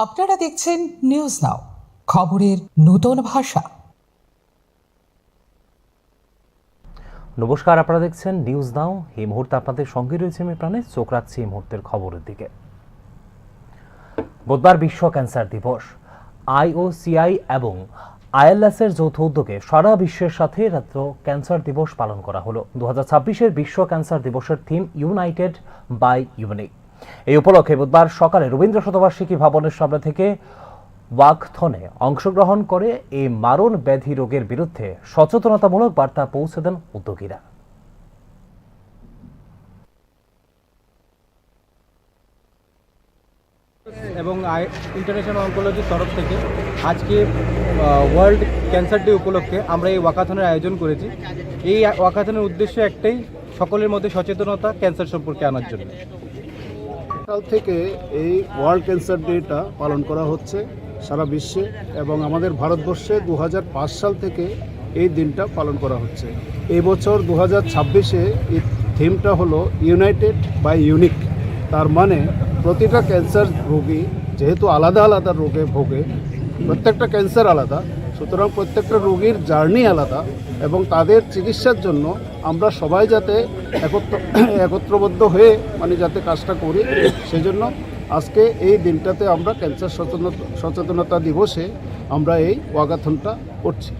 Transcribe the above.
আপনারা দেখছেন news now খবরের নূতন ভাষা। নমস্কার, আপনারা দেখছেন নিউজ নাও এই মুহূর্তে আপনাদের সঙ্গে রয়েছে আমি প্রাণে চোখ রাখছি এই মুহূর্তের খবরের দিকে। বুধবার বিশ্ব ক্যান্সার দিবস। আইওসিআই এবং আইএলএসের যৌথ উদ্যোগে সারা বিশ্বের সাথে রাত্র ক্যান্সার দিবস পালন করা হলো। দু হাজার ছাব্বিশের বিশ্ব ক্যান্সার দিবসের থিম ইউনাইটেড বাই ইউনিক। এই উপলক্ষে বুধবার সকালে রবীন্দ্র শতবার্ষিকী ভবনের সামনে থেকে ওয়াকথনে অংশগ্রহণ করে এই মারণ ব্যাধি রোগের বিরুদ্ধে সচেতনতামূলক বার্তা পৌঁছে দেন উদ্যোগীরা। এবং ইন্টারন্যাশনাল অঙ্কোলজির তরফ থেকে আজকে ওয়ার্ল্ড ক্যান্সার ডে উপলক্ষে আমরা এই ওয়াকাথনের আয়োজন করেছি। এই ওয়াকাথনের উদ্দেশ্য একটাই, সকলের মধ্যে সচেতনতা, ক্যান্সার সম্পর্কে আনার জন্য। সাল থেকে এই ওয়ার্ল্ড ক্যান্সার ডেটা পালন করা হচ্ছে সারা বিশ্বে এবং আমাদের ভারতবর্ষে দু হাজার পাঁচ সাল থেকে এই দিনটা পালন করা হচ্ছে। এই বছর দু হাজার ছাব্বিশে এই থিমটা হলো ইউনাইটেড বাই ইউনিক। তার মানে প্রতিটা ক্যান্সার রোগী যেহেতু আলাদা আলাদা রোগে ভোগে, প্রত্যেকটা ক্যান্সার আলাদা সুতরাং প্রত্যেকটা রোগীর জার্নি আলাদা এবং তাদের চিকিৎসার জন্য আমরা সবাই যাতে একত্র, একত্রবদ্ধ হয়ে মানে যাতে কাজটা করি, সেজন্য আজকে এই দিনটাতে আমরা ক্যান্সার সচেতনতা সচেতনতা দিবসে আমরা এই ওয়াগাথনটা করছি।